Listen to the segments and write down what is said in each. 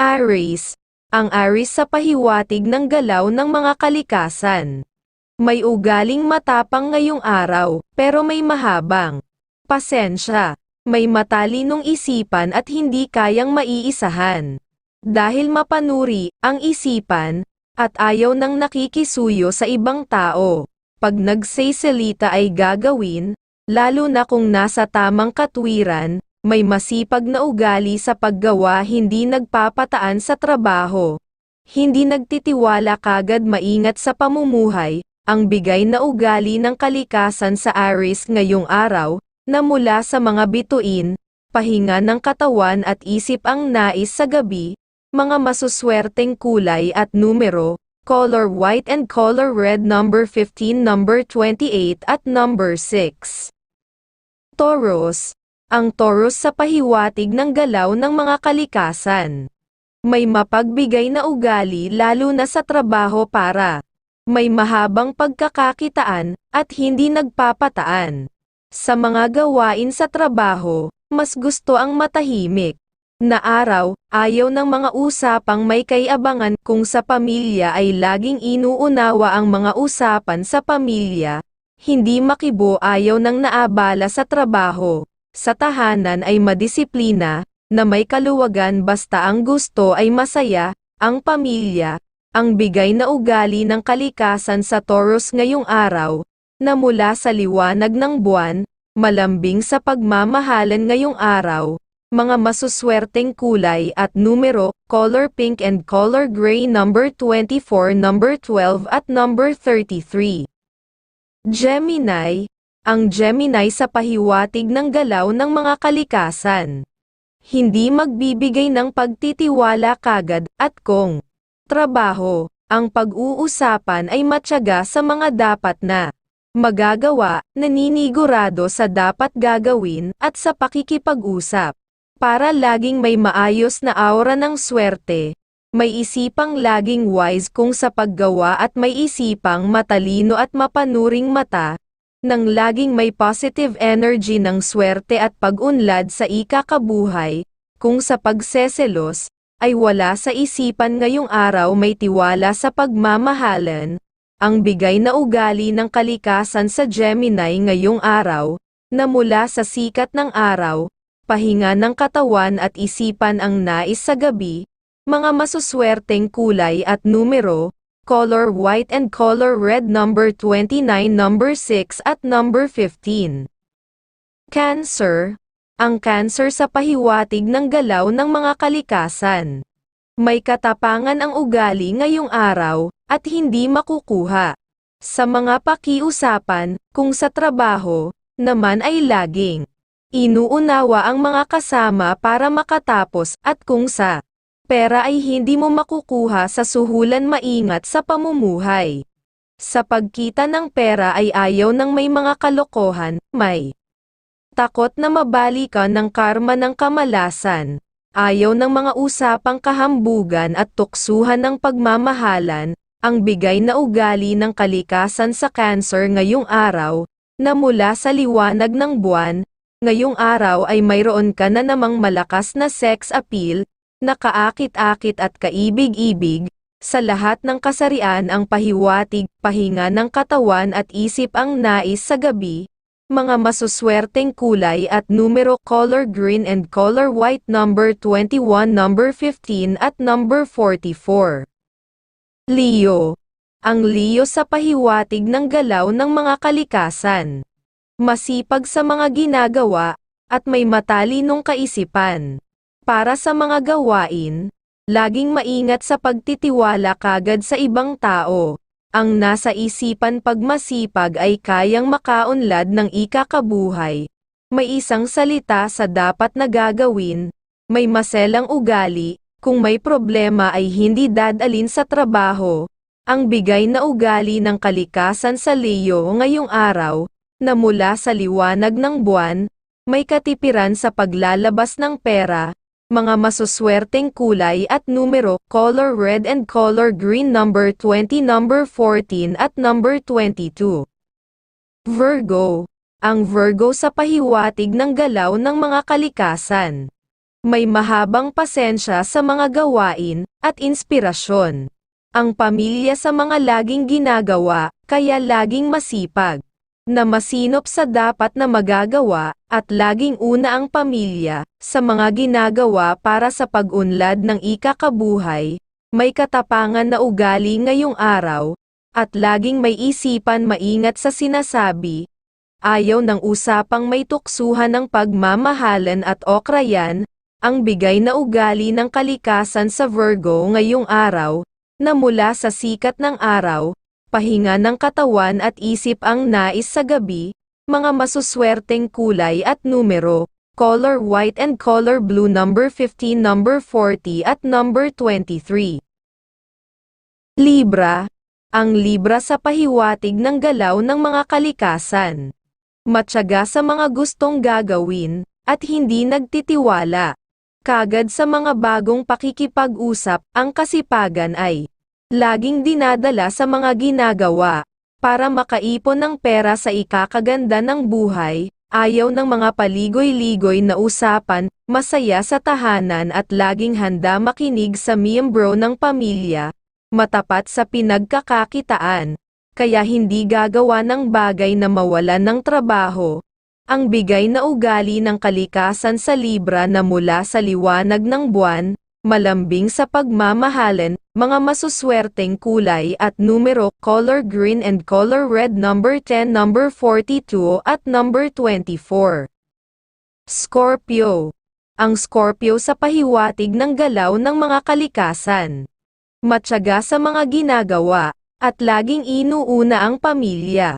Aries. Ang Aries sa pahiwatig ng galaw ng mga kalikasan. May ugaling matapang ngayong araw, pero may mahabang. Pasensya. May matalinong isipan at hindi kayang maiisahan. Dahil mapanuri ang isipan, at ayaw nang nakikisuyo sa ibang tao. Pag nagsasalita ay gagawin, lalo na kung nasa tamang katwiran, may masipag na ugali sa paggawa hindi nagpapataan sa trabaho. Hindi nagtitiwala kagad maingat sa pamumuhay, ang bigay na ugali ng kalikasan sa Aries ngayong araw, na mula sa mga bituin, pahinga ng katawan at isip ang nais sa gabi, mga masuswerteng kulay at numero, color white and color red number 15 number 28 at number 6. Taurus. Ang Taurus sa pahiwatig ng galaw ng mga kalikasan. May mapagbigay na ugali lalo na sa trabaho para may mahabang pagkakakitaan at hindi nagpapataan. Sa mga gawain sa trabaho, mas gusto ang matahimik. Na araw, ayaw ng mga usapang may kayabangan kung sa pamilya ay laging inuunawa ang mga usapan sa pamilya, hindi makibo ayaw ng naabala sa trabaho. Sa tahanan ay madisiplina, na may kaluwagan basta ang gusto ay masaya, ang pamilya, ang bigay na ugali ng kalikasan sa Taurus ngayong araw, na mula sa liwanag ng buwan, malambing sa pagmamahalan ngayong araw, mga masuswerteng kulay at numero, color pink and color gray number 24, number 12 at number 33. Gemini, ang Gemini sa pahiwatig ng galaw ng mga kalikasan. Hindi magbibigay ng pagtitiwala kagad, at kung trabaho, ang pag-uusapan ay matyaga sa mga dapat na magagawa, naninigurado sa dapat gagawin, at sa pakikipag-usap. Para laging may maayos na aura ng swerte, may isipang laging wise kung sa paggawa at may isipang matalino at mapanuring mata, nang laging may positive energy ng swerte at pag-unlad sa ikakabuhay, kung sa pagseselos, ay wala sa isipan ngayong araw may tiwala sa pagmamahalan, ang bigay na ugali ng kalikasan sa Gemini ngayong araw, na mula sa sikat ng araw, pahinga ng katawan at isipan ang nais sa gabi, mga masuswerteng kulay at numero, color white and color red number 29 number 6 at number 15. Cancer, ang cancer sa pahiwatig ng galaw ng mga kalikasan. May katapangan ang ugali ngayong araw, at hindi makukuha. Sa mga pakiusapan, kung sa trabaho, naman ay laging inuunawa ang mga kasama para makatapos at kung sa pera ay hindi mo makukuha sa suhulan maingat sa pamumuhay. Sa pagkita ng pera ay ayaw ng may mga kalokohan, may takot na mabalikan ng karma ng kamalasan. Ayaw ng mga usapang kahambugan at tuksuhan ng pagmamahalan, ang bigay na ugali ng kalikasan sa cancer ngayong araw, na mula sa liwanag ng buwan, ngayong araw ay mayroon ka na namang malakas na sex appeal, nakaakit-akit at kaibig-ibig, sa lahat ng kasarian ang pahiwatig, pahinga ng katawan at isip ang nais sa gabi, mga masuswerteng kulay at numero color green and color white number 21 number 15 at number 44. Leo. Ang Leo sa pahiwatig ng galaw ng mga kalikasan. Masipag sa mga ginagawa, at may matalinong kaisipan para sa mga gawain, laging maingat sa pagtitiwala kagad sa ibang tao. Ang nasa isipan pag masipag ay kayang makaunlad ng ikakabuhay. May isang salita sa dapat na gagawin, may maselang ugali, kung may problema ay hindi dadalin sa trabaho. Ang bigay na ugali ng kalikasan sa Leo ngayong araw, na mula sa liwanag ng buwan, may katipiran sa paglalabas ng pera, mga masuswerteng kulay at numero, color red and color green number 20 number 14 at number 22. Virgo. Ang Virgo sa pahiwatig ng galaw ng mga kalikasan. May mahabang pasensya sa mga gawain, at inspirasyon. Ang pamilya sa mga laging ginagawa, kaya laging masipag. Na masinop sa dapat na magagawa, at laging una ang pamilya, sa mga ginagawa para sa pag-unlad ng ikakabuhay, may katapangan na ugali ngayong araw, at laging may isipan maingat sa sinasabi, ayaw ng usapang may tuksuhan ng pagmamahalan at okrayan, ang bigay na ugali ng kalikasan sa Virgo ngayong araw, na mula sa sikat ng araw, pahinga ng katawan at isip ang nais sa gabi, mga masuswerteng kulay at numero, color white and color blue number 15 number 40 at number 23. Libra, ang Libra sa pahiwatig ng galaw ng mga kalikasan. Matyaga sa mga gustong gagawin, at hindi nagtitiwala. Kagad sa mga bagong pakikipag-usap, ang kasipagan ay laging dinadala sa mga ginagawa. Para makaipon ng pera sa ikakaganda ng buhay, ayaw ng mga paligoy-ligoy na usapan, masaya sa tahanan at laging handa makinig sa miyembro ng pamilya, matapat sa pinagkakakitaan, kaya hindi gagawa ng bagay na mawalan ng trabaho. Ang bigay na ugali ng kalikasan sa Libra na mula sa liwanag ng buwan, malambing sa pagmamahalan, mga masuswerteng kulay at numero, color green and color red number 10, number 42 at number 24. Scorpio. Ang Scorpio sa pahiwatig ng galaw ng mga kalikasan. Matyaga sa mga ginagawa, at laging inuuna ang pamilya.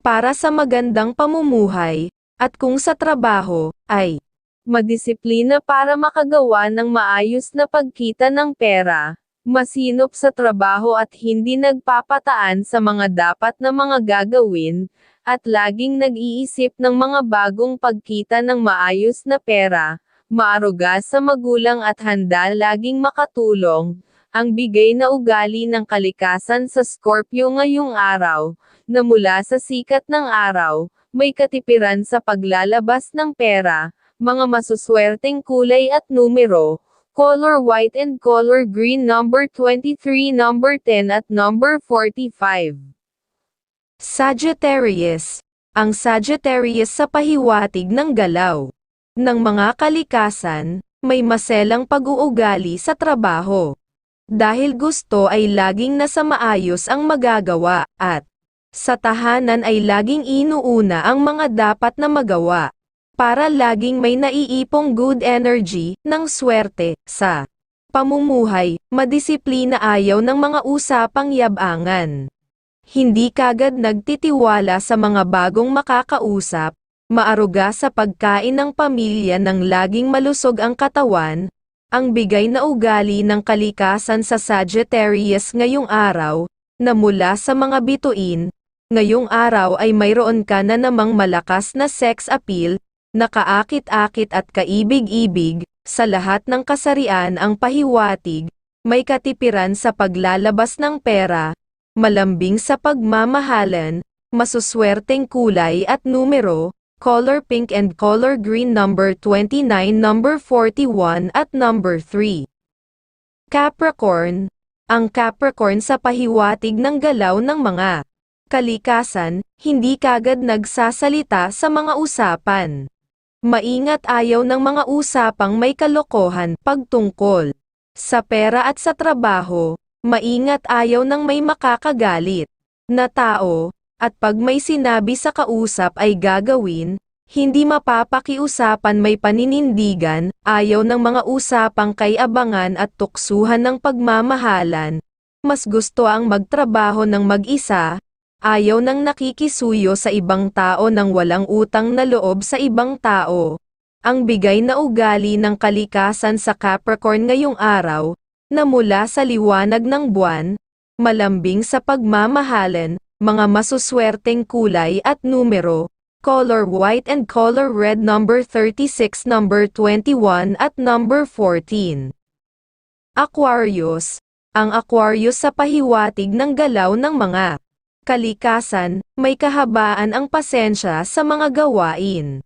Para sa magandang pamumuhay, at kung sa trabaho, ay madisiplina para makagawa ng maayos na pagkita ng pera, masinop sa trabaho at hindi nagpapataan sa mga dapat na mga gagawin, at laging nag-iisip ng mga bagong pagkita ng maayos na pera, maaruga sa magulang at handa laging makatulong, ang bigay na ugali ng kalikasan sa Scorpio ngayong araw, na mula sa sikat ng araw, may katipiran sa paglalabas ng pera, mga masuswerteng kulay at numero, color white and color green number 23, number 10 at number 45. Sagittarius. Ang Sagittarius sa pahiwatig ng galaw ng mga kalikasan, may maselang pag-uugali sa trabaho. Dahil gusto ay laging nasa maayos ang magagawa, at sa tahanan ay laging inuuna ang mga dapat na magawa para laging may naiipong good energy, ng swerte, sa pamumuhay, madisiplina ayaw ng mga usapang yabangan. Hindi kagad nagtitiwala sa mga bagong makakausap, maaruga sa pagkain ng pamilya ng laging malusog ang katawan, ang bigay na ugali ng kalikasan sa Sagittarius ngayong araw, na mula sa mga bituin, ngayong araw ay mayroon ka na namang malakas na sex appeal, nakaakit-akit at kaibig-ibig, sa lahat ng kasarian ang pahiwatig, may katipiran sa paglalabas ng pera, malambing sa pagmamahalan, masuswerteng kulay at numero, color pink and color green number 29, number 41 at number 3. Capricorn, ang Capricorn sa pahiwatig ng galaw ng mga kalikasan, hindi kagad nagsasalita sa mga usapan. Maingat ayaw ng mga usapang may kalokohan pagtungkol sa pera at sa trabaho, maingat ayaw ng may makakagalit na tao, at pag may sinabi sa kausap ay gagawin, hindi mapapakiusapan may paninindigan, ayaw ng mga usapang kay abangan at tuksuhan ng pagmamahalan, mas gusto ang magtrabaho ng mag-isa, Ayaw nang nakikisuyo sa ibang tao nang walang utang na loob sa ibang tao. Ang bigay na ugali ng kalikasan sa Capricorn ngayong araw, na mula sa liwanag ng buwan, malambing sa pagmamahalan, mga masuswerteng kulay at numero, color white and color red number 36 number 21 at number 14. Aquarius, ang Aquarius sa pahiwatig ng galaw ng mga kalikasan, may kahabaan ang pasensya sa mga gawain.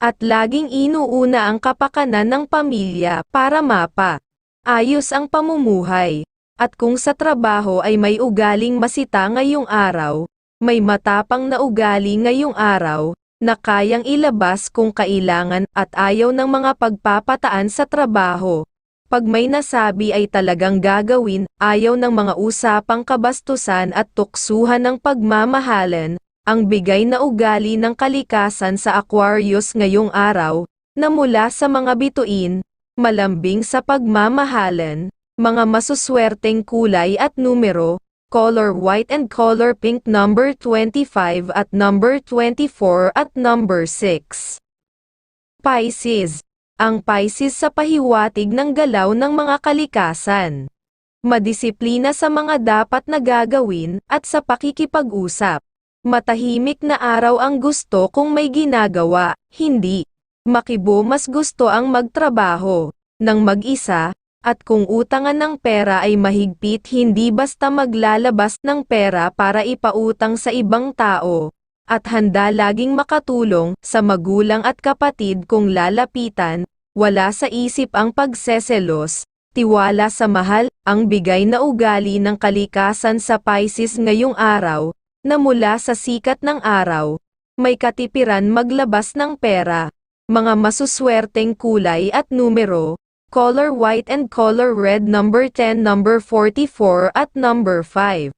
at laging inuuna ang kapakanan ng pamilya para mapa. Ayos ang pamumuhay. At kung sa trabaho ay may ugaling masita ngayong araw, may matapang na ugali ngayong araw, na kayang ilabas kung kailangan at ayaw ng mga pagpapataan sa trabaho. Pag may nasabi ay talagang gagawin, ayaw ng mga usapang kabastusan at tuksuhan ng pagmamahalan, ang bigay na ugali ng kalikasan sa Aquarius ngayong araw, na mula sa mga bituin, malambing sa pagmamahalan, mga masuswerteng kulay at numero, color white and color pink number 25 at number 24 at number 6. Pisces. Ang Pisces sa pahiwatig ng galaw ng mga kalikasan. Madisiplina sa mga dapat na gagawin at sa pakikipag-usap. Matahimik na araw ang gusto kung may ginagawa, hindi. Makibo mas gusto ang magtrabaho, ng mag-isa, at kung utangan ng pera ay mahigpit hindi basta maglalabas ng pera para ipautang sa ibang tao, at handa laging makatulong sa magulang at kapatid kung lalapitan, wala sa isip ang pagseselos, tiwala sa mahal, ang bigay na ugali ng kalikasan sa Pisces ngayong araw, na mula sa sikat ng araw, may katipiran maglabas ng pera, mga masuswerteng kulay at numero, color white and color red number 10 number 44 at number 5.